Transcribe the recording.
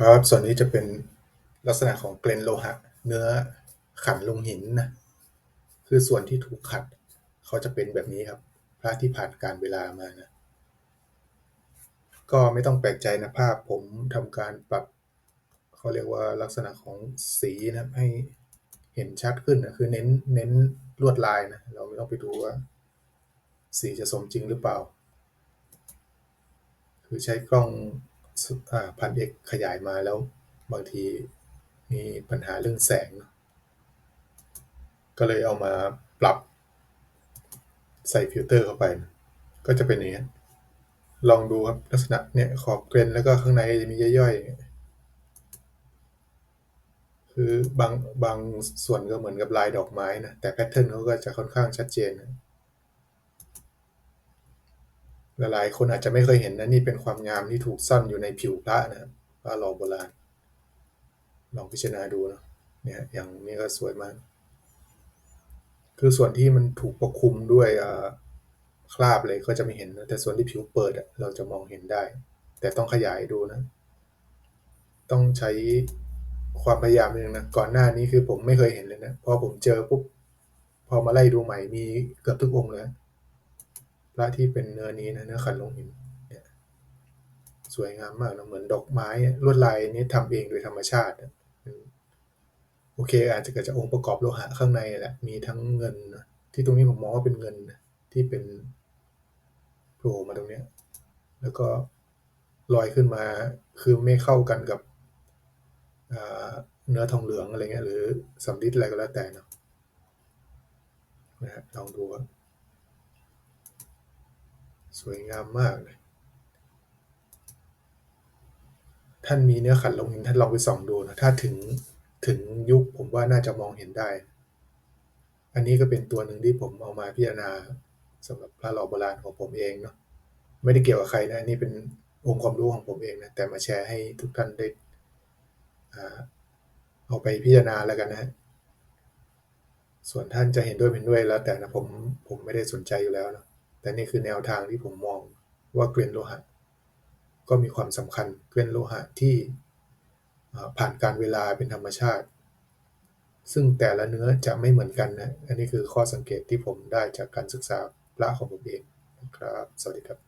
ครับ ส่วนนี้จะเป็นลักษณะของเกรนโลหะ เนื้อขันลงหินนะ คือส่วนที่ถูกขัด เขาจะเป็นแบบนี้ครับ พระที่ผ่านการเวลามานะ ก็ไม่ต้องแปลกใจนะภาพผมทำการปรับ เขาเรียกว่าลักษณะของสีนะให้เห็นชัดขึ้นนะ คือเน้นเน้นลวดลายนะ เราไม่ต้องไปดูว่า สีจะสมจริงหรือเปล่า คือใช้กล้อง พันเอกขยายมาแล้วบางทีมีปัญหาเรื่องแสง ก็เลยเอามาปรับใส่ฟิลเตอร์เข้าไป ก็จะเป็นอย่างนี้ลองดูครับลักษณะเนี่ยขอบเกรนแล้วก็ข้างในจะมีย่อยๆ คือบางบางส่วนก็เหมือนกับลายดอกไม้นะ แต่แพทเทิร์นเขาก็จะค่อนข้างชัดเจนนะ หลายคนอาจจะไม่เคยเห็นนะนี่เป็นความงามที่ถูกซ่อนอยู่ในผิวพระนะครับพระหล่อโบราณ ลองพิจารณาดูนะเนี่ยอย่างนี้ก็สวยมาก คือส่วนที่มันถูกปกคลุมด้วยคราบเลยก็จะไม่เห็นนะแต่ส่วนที่ผิวเปิดเราจะมองเห็นได้ แต่ต้องขยายดูนะ ต้องใช้ความพยายามนึงนะก่อนหน้านี้คือผมไม่เคยเห็นเลยนะพอผมเจอปุ๊บพอมาไล่ดูใหม่มีเกือบทุกองค์เลย พระที่เป็นเนื้อนี้นะเนื้อขันลงหินเนี่ยสวยงามมากนะเหมือนดอกไม้ลวดลายนี้ทำเองโดยธรรมชาติ โอเค อาจจะเกิดจากองค์ประกอบโลหะข้างในแหละมีทั้งเงิน ที่ตรงนี้ผมมองว่าเป็นเงินที่เป็นโผล่มาตรงนี้แล้วก็ลอยขึ้นมาคือไม่เข้ากันกับเนื้อทองเหลืองอะไรเงี้ยหรือสำริดอะไรก็แล้วแต่เนาะนะฮะลองดูครับ สวยงามมากเลยท่านมีเนื้อขันลงหินท่านลองไปส่องดูนะถ้าถึงถึงยุคผมว่าน่าจะมองเห็นได้ อันนี้ก็เป็นตัวหนึ่งที่ผมเอามาพิจารณาสำหรับพระหล่อโบราณของผมเองเนาะไม่ได้เกี่ยวกับใครนะนี่เป็นองค์ความรู้ของผมเองนะแต่มาแชร์ให้ทุกท่านได้เอาไปพิจารณาแล้วกันนะ ส่วนท่านจะเห็นด้วยเป็นด้วยแล้วแต่นะผมผมไม่ได้สนใจอยู่แล้วเนาะ แต่นี่คือแนวทางที่ผมมองว่าเกลียนโลหะ ก็มีความสำคัญเกลียนโลหะที่ผ่านการเวลาเป็นธรรมชาติ ซึ่งแต่ละเนื้อจะไม่เหมือนกันนะ อันนี้คือข้อสังเกตที่ผมได้จากการศึกษาพระของผมเองนะครับ สวัสดีครับ